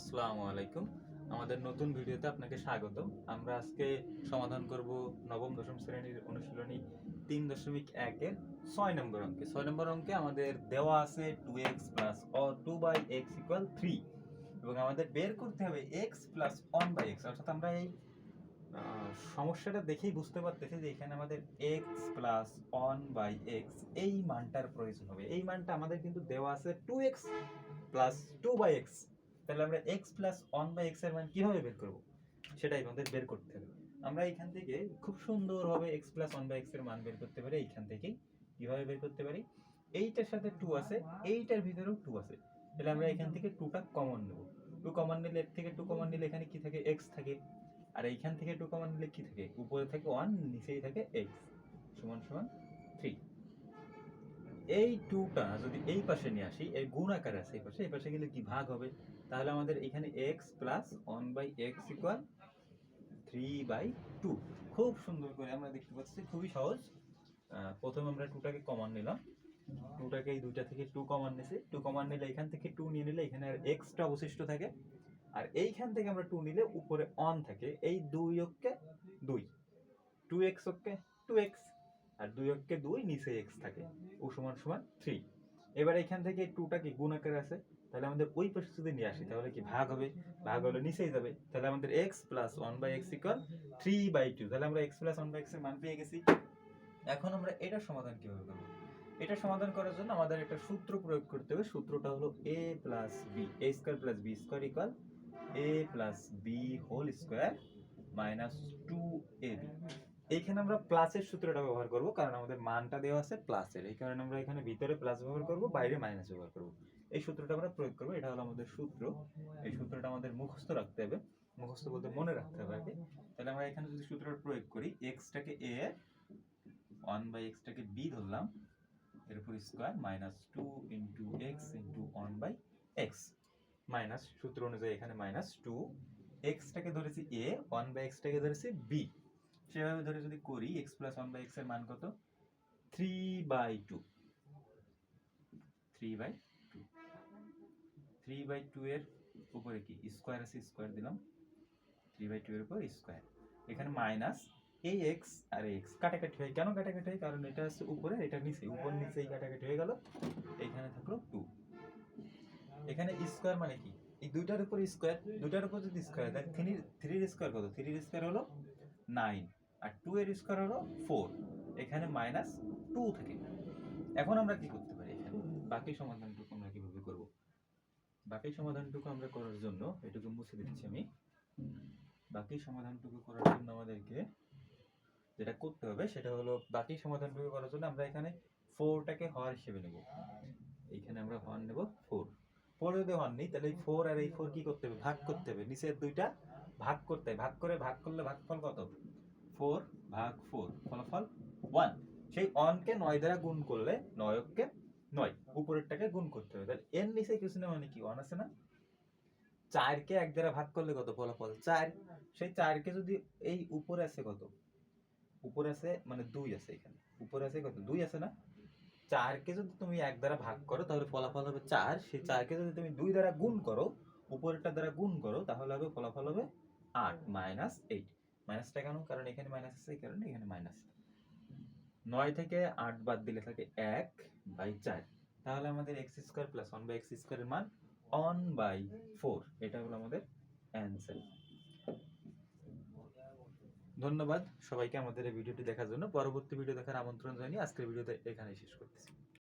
আসসালামু আলাইকুম। আমাদের নতুন ভিডিওতে আপনাকে স্বাগত। আমরা আজকে সমাধান করব নবম, দশম শ্রেণির অনুশীলনী তিন দশমিক একের ছয় নম্বর অঙ্কে। ছয় নম্বর অঙ্কে আমাদের দেওয়া আছে two x plus O two by x equal three এবং আমাদের বের করতে হবে x plus one by x অর্থাৎ আমরা এই সমস্যাটা দেখেই বুঝতে পারতেছি যে এখানে আমাদের x plus one by x এই মানটার প্রয়োজন হবে। এই মানটা আমাদের কিন্তু দেওয়া আছে two x plus two by x তাহলে আমরা এক্স প্লাস ওয়ান বাই এক্সের মান কীভাবে বের করব? সেটাই আমাদের বের করতে হবে। আমরা এখান থেকে খুব সুন্দরভাবে এক্স প্লাস ওয়ান বাই এক্সের মান বের করতে পারি, এইখান থেকেই। কীভাবে বের করতে পারি? এইটার সাথে টু আছে, এইটার ভিতরেও টু আছে। তাহলে আমরা এখান থেকে টুটা কমন নেব। টু কমন নিলে এর থেকে টু কমন নিলে এখানে কি থাকে? এক্স থাকে। আর এইখান থেকে টু কমন নিলে কি থাকে? উপরে থাকে ওয়ান নিচেই থাকে এক্স সমান সমান থ্রি এই টুটা যদি এই পাশে নিয়ে আসি, এর গুণ আকারে আছে এই পাশে এই পাশে গেলে কি ভাগ হবে? তাহলে আমাদের এখানে x plus one by x equal three by two খুব সুন্দর করে আমরা দেখতে পাচ্ছি, খুবই সহজ। প্রথমে আমরা টুটাকে কমন নিলাম। টুটাকে এই দুইটা থেকে টু কমন নিছি। টু কমন নিলে এখান থেকে টু নিয়ে নিলে এখানে আর এক্সট্রা অবশিষ্ট থাকে। আর এইখান থেকে আমরা টু নিলে উপরে অন থাকে। এই দুই অক্ষে দুই। টু এক্স অক্ষে টু এক্স আর দুই অক্ষে দুই, নিচে এক্স থাকে। ও সমান সমান থ্রি এবার এখান থেকে টুটা কি গুণ আকারে আছে। তাহলে আমাদের ওই পাশে যদি নিয়ে আসি, তাহলে কি ভাগ হবে? ভাগ হলে নিচেই যাবে। তাহলে আমাদের x plus one by x equal three by two তাহলে আমরা এক্স প্লাস ওয়ান বাই এক্সের মান পেয়ে গেছি। এখন আমরা এটার সমাধান কীভাবে করব? এটা সমাধান করার জন্য আমাদের একটা সূত্র প্রয়োগ করতে হবে। সূত্রটা হলো a plus b a square plus b square equal a plus b whole square minus two a b এইখানে আমরা প্লাসের সূত্রটা ব্যবহার করব, কারণ আমাদের মানটা দেওয়া আছে প্লাসের এই কারণে আমরা এখানে ভিতরে প্লাস ব্যবহার করব, বাইরে মাইনাস ব্যবহার করব। এই সূত্রটা আমরা প্রয়োগ করব, এটা হলো আমাদের সূত্র। এই সূত্রটা আমাদের মুখস্থ রাখতে হবে। মুখস্থ বলতে মনে রাখতে হবে আর তাহলে আমরা এখানে যদি সূত্রটা প্রয়োগ করি এক্সটাকে এ ওয়ান বাই এক্সটাকে বি ধরলাম এর উপর square minus two into x into one by x minus সূত্র অনুযায়ী এখানে মাইনাস টু এক্সটাকে ধরেছি এ ওয়ান বাই এক্সটাকে ধরেছি বি সেভাবে ধরে যদি করি এক্স প্লাস ওয়ান বাই এক্সের মান কত? Three by two three by two three by two এর উপরে কি? স্কোয়ার আছে স্কোয়ার দিলাম। থ্রি বাই টু এর উপর স্কোয়ার এখানে মাইনাস এই এক্স আর এক্স কাটাকাটি হয়। কেন কাটাকাটি হয়? কারণ এটা হচ্ছে উপরে, এটা নিচে। উপর নিচে এই কাটাকাটি হয়ে গেল। এইখানে থাকল টু এখানে স্কোয়ার মানে কি? এই দুইটার উপর স্কোয়ার দুইটার উপর যদি স্কোয়ার দেখ থ্রি থ্রির স্কোয়ার কত? থ্রির স্কোয়ার হলো নাইন আর টু এর স্কোয়ার হলো ফোর এখানে মাইনাস টু থাকে। এখন আমরা কি করতে পারি এখানে? বাকি সমাধানটুকু আমরা কীভাবে করব? বাকি সমাধানটুকু আমরা করার জন্য, এটুকু মুছে দিচ্ছি আমি। বাকি সমাধানটুকু করার জন্য আমাদেরকে যেটা করতে হবে, সেটা হলো বাকি সমাধানটুকু করার জন্য আমরা এখানে ফোরটাকে হর হিসেবে নেব। এইখানে আমরা হর নেব ফোর ফোর যদি হর নেই, তাহলে এই ফোর আর এই ফোর কি করতে হবে? ভাগ করতে হবে। নিচের দুইটা ভাগ করতে ভাগ করে ভাগ করলে ভাগফল কত? ফোর ভাগ ফোর, ফলাফল ওয়ান সেই অনকে নয় দ্বারা গুণ করলে নয়ককে নয়, উপরেরটাকে গুণ করতে হবে। তাহলে এর নিচে কিছু না মানে কি? ওয়ান আছে না? চারকে এক দ্বারা ভাগ করলে কত? ফলাফল চার। সেই চারকে যদি এই উপরে আছে কত? উপরে আছে মানে দুই আছে এখানে। উপরে আছে কত? দুই আছে না? চারকে যদি তুমি এক দ্বারা ভাগ করো, তাহলে ফলাফল হবে চার। সেই চারকে যদি তুমি দুই দ্বারা গুণ করো, উপরেরটা দ্বারা গুণ করো, তাহলে হবে ফলাফল হবে আট মাইনাস এইট মাইনাসটা কেন? কারণ এখানে মাইনাস আছে, এই কারণে এখানে মাইনাস নয় থেকে আট বাদ দিলে থাকে এক বাই চার। তাহলে আমাদের x square plus one by x স্কোয়ারের মান অন বাই ফোর এটা হলো আমাদের অ্যান্সার ধন্যবাদ সবাইকে আমাদের এই ভিডিওটি দেখার জন্য। পরবর্তী ভিডিও দেখার আমন্ত্রণ জানিয়ে আজকের ভিডিওতে এখানেই শেষ করতেছি।